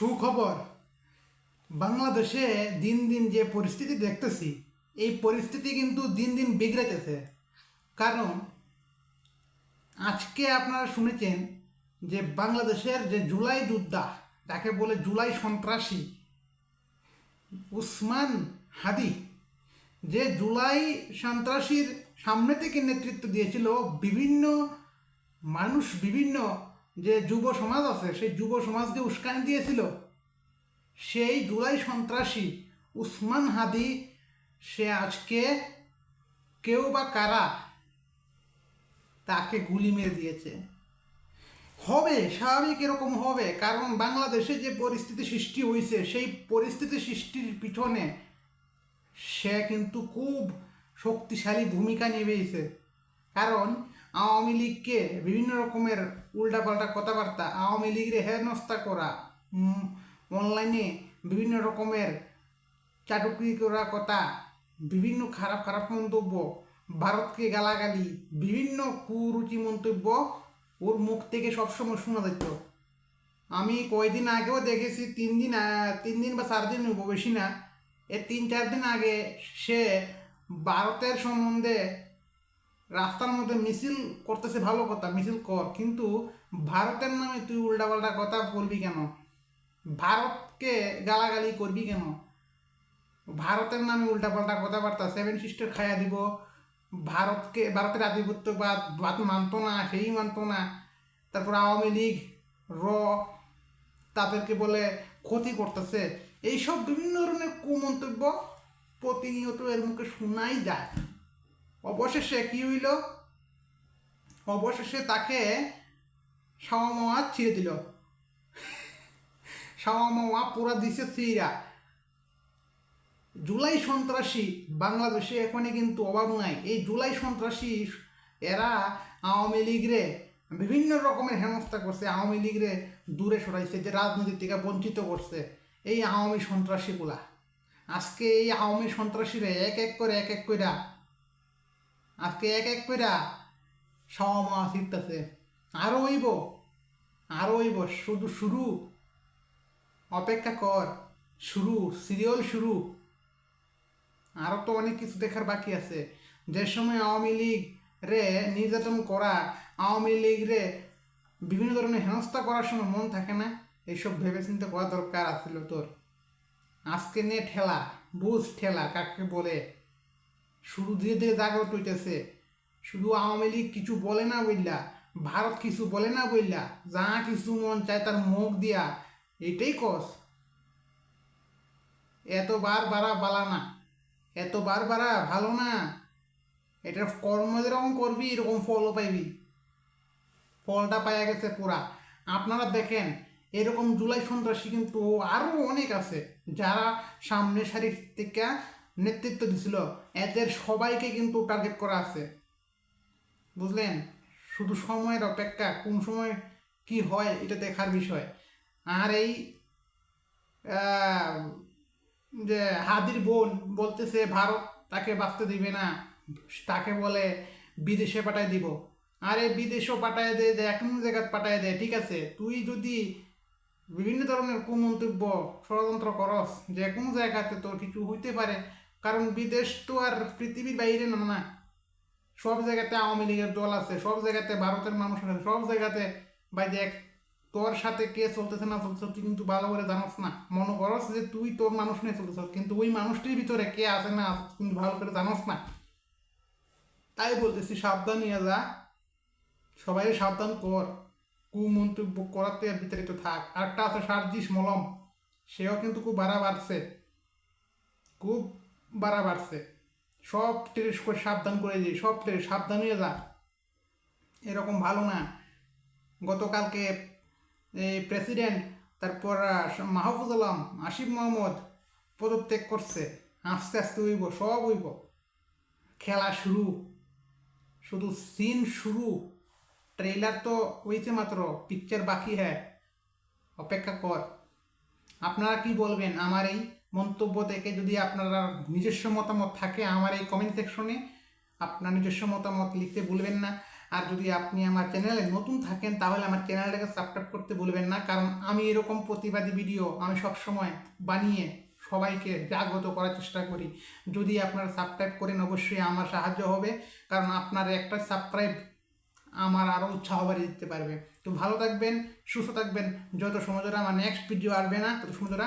সুখবর। বাংলাদেশে দিন দিন যে পরিস্থিতি দেখতেছি, এই পরিস্থিতি কিন্তু দিন দিন বিগড়েতেছে কারণ, আজকে আপনারা শুনেছেন যে বাংলাদেশের যে জুলাই যোদ্ধা যাকে বলে জুলাই সন্ত্রাসী, উসমান হাদি, যে জুলাই সন্ত্রাসীর সামনে থেকে নেতৃত্ব দিয়েছিল বিভিন্ন মানুষ, বিভিন্ন যে যুব সমাজ আছে, সেই যুব সমাজকে উস্কানি দিয়েছিল। সেই জুলাই সন্ত্রাসী উসমান হাদি, সে আজকে কেউ বা কারা তাকে গুলি মেরে দিয়েছে। হবে, স্বাভাবিক এরকম হবে, কারণ বাংলাদেশে যে পরিস্থিতি সৃষ্টি হয়েছে সেই পরিস্থিতি সৃষ্টির পিছনে সে কিন্তু খুব শক্তিশালী ভূমিকা নিবেছে কারণ আওয়ামী লীগকে বিভিন্ন রকমের উল্টাপাল্টা কথাবার্তা আওয়ামী লীগের হেনস্থা করা অনলাইনে বিভিন্ন রকমের চাটুকরি করা কথা, বিভিন্ন খারাপ খারাপ মন্তব্য, ভারতকে গালাগালি, বিভিন্ন কুরুচি মন্তব্য ওর মুখ থেকে সবসময় শোনা যেত। আমি কয়দিন আগেও দেখেছি, তিন দিন তিন দিন বা চার দিন বেশি না এর তিন চার দিন আগে সে ভারতের সম্বন্ধে রাস্তার মধ্যে মিছিল করতেছে ভালো কথা, মিছিল কর, কিন্তু ভারতের নামে তুই উল্টাপাল্টা কথা বলবি কেন? ভারতকে গালাগালি করবি কেন? ভারতের নামে উল্টাপাল্টা কথাবার্তা সেভেন সিস্টার খাইয়া দিব, ভারতকে, ভারতের আধিপত্যবাদ, বাদ মানতো না, সেই মানতো না। তারপর আওয়ামী লীগ, র, তাদেরকে বলে ক্ষতি করতেছে। এইসব বিভিন্ন ধরনের কুমন্তব্য প্রতিনিয়ত এর মুখে শোনাই যায়। অবশেষে কি হইল? অবশেষে তাকে শাওয়া মাওয়া ছিঁড়ে দিল। শাওয়া পুরা দিছে সিরা জুলাই সন্ত্রাসী বাংলাদেশে এখনই কিন্তু অভাব নাই। এই জুলাই সন্ত্রাসী এরা আওয়ামী লীগরে বিভিন্ন রকমের হেনস্থা করছে, আওয়ামী লীগরে দূরে সরাইছে, যে রাজনীতি থেকে বঞ্চিত করছে এই আওয়ামী সন্ত্রাসীগুলা। আজকে এই আওয়ামী সন্ত্রাসীরা এক এক করে এক এক কইরা আজকে এক এক কইরা সওয়া শিখতেছে আরও হইব আরও হইব, শুধু, শুরু। অপেক্ষা কর, শুরু সিরিয়াল শুরু। আরও তো অনেক কিছু দেখার বাকি আছে। যে সময় আওয়ামী লীগ রে নির্যাতন করা, আওয়ামী লীগ রে বিভিন্ন ধরনের হেনস্থা করার সময় মন থাকে না, এইসব ভেবে চিন্তে করা দরকার আছিল তোর। আজকে নে ঠেলা, বুঝ ঠেলা কাকে বলে। শুরু ধীরে ধীরে জাগ্রত হইতেছে। শুধু আওয়ামী লীগ কিছু বলে না বললা ভারত কিছু বলে না বললা যা কিছু মন চায় তার মুখ দিয়া, এটাই কস। এতবার বাড়া বালা না, এতবার বাড়া ভালো না এটার কর্ম যেরকম করবি, এরকম ফলও পাইবি। ফলটা পাইয়া গেছে পুরা। আপনারা দেখেন, এরকম জুলাই সন্ত্রাসী কিন্তু আরও অনেক আছে, যারা সামনে সারির থেকে নেতৃত্ব দিছিল। এদের সবাইকে কিন্তু টার্গেট করা আছে। বুঝলেন? শুধু সময়ের অপেক্ষা, কোন সময় কি হয় এটা দেখার বিষয়। আর এই যে হাদির বোন বলতেছে, ভারত তাকে বাঁচতে দিবে না। তাকে বলে, বিদেশে পাঠায় দিব। আরে, বিদেশও পাঠায় দে যে এক জায়গায় পাঠায় দেয়, ঠিক আছে? তুই যদি বিভিন্ন ধরনের কুমন্তব্য, ষড়যন্ত্র করস, যে কোনো জায়গাতে তোর কিছু হইতে পারে কারণ বিদেশ তো আর পৃথিবীর বাইরে না না। সব জায়গাতে আওয়ামী লীগের দল আছে, সব জায়গাতে ভারতের মানুষ আছে, সব জায়গাতে ভাই দেখ, তোর সাথে কে চলতেছে না চলতেছে তুই কিন্তু ভালো করে জানাস না। মনে করস যে তুই তোর মানুষ নিয়ে চলতেছ, কিন্তু ওই মানুষটির ভিতরে কে আছে না আছে কিন্তু ভালো করে জানোস না। তাই বলতেছি সাবধান নিয়ে যা, সবাই সাবধান কর কুমন্তব্য করাতে বিতাড়িত থাক। আরেকটা আছে সার্জিস মলম, সেও কিন্তু খুব বাড়া বাড়ছে খুব বাড়া বাড়ছে। সব টেরিস করে সাবধান করে দিই, সব টেরিস, সাবধান হয়ে যা। এরকম ভালো না। গতকালকে এই প্রেসিডেন্ট, তারপর মাহফুজ আলম, আসিফ মোহাম্মদ পদত্যাগ করছে। আস্তে আস্তে হইব সব হইব খেলা শুরু। শুধু সিন শুরু। ট্রেলার তো হয়েছে মাত্র, পিকচার বাকি হ্যাঁ অপেক্ষা কর। আপনারা কি বলবেন আমার এই মন্তব্য থেকে যদি আপনারা নিজস্ব মতামত থাকে আমার এই কমেন্ট সেকশনে আপনার নিজস্ব মতামত লিখতে ভুলবেন না। আর যদি আপনি আমার চ্যানেলে নতুন থাকেন, তাহলে আমার চ্যানেলটাকে সাবস্ক্রাইব করতে ভুলবেন না। কারণ আমি এরকম প্রতিবাদী ভিডিও আমি সবসময় বানিয়ে সবাইকে জাগ্রত করার চেষ্টা করি। যদি আপনারা সাবস্ক্রাইব করেন, অবশ্যই আমার সাহায্য হবে। কারণ আপনার একটা সাবস্ক্রাইব আমার আরও উৎসাহ বাড়িয়ে দিতে পারবে। তো ভালো থাকবেন, সুস্থ থাকবেন। যত সময় ধরে আমার নেক্সট ভিডিও আসবে না, তত ধরে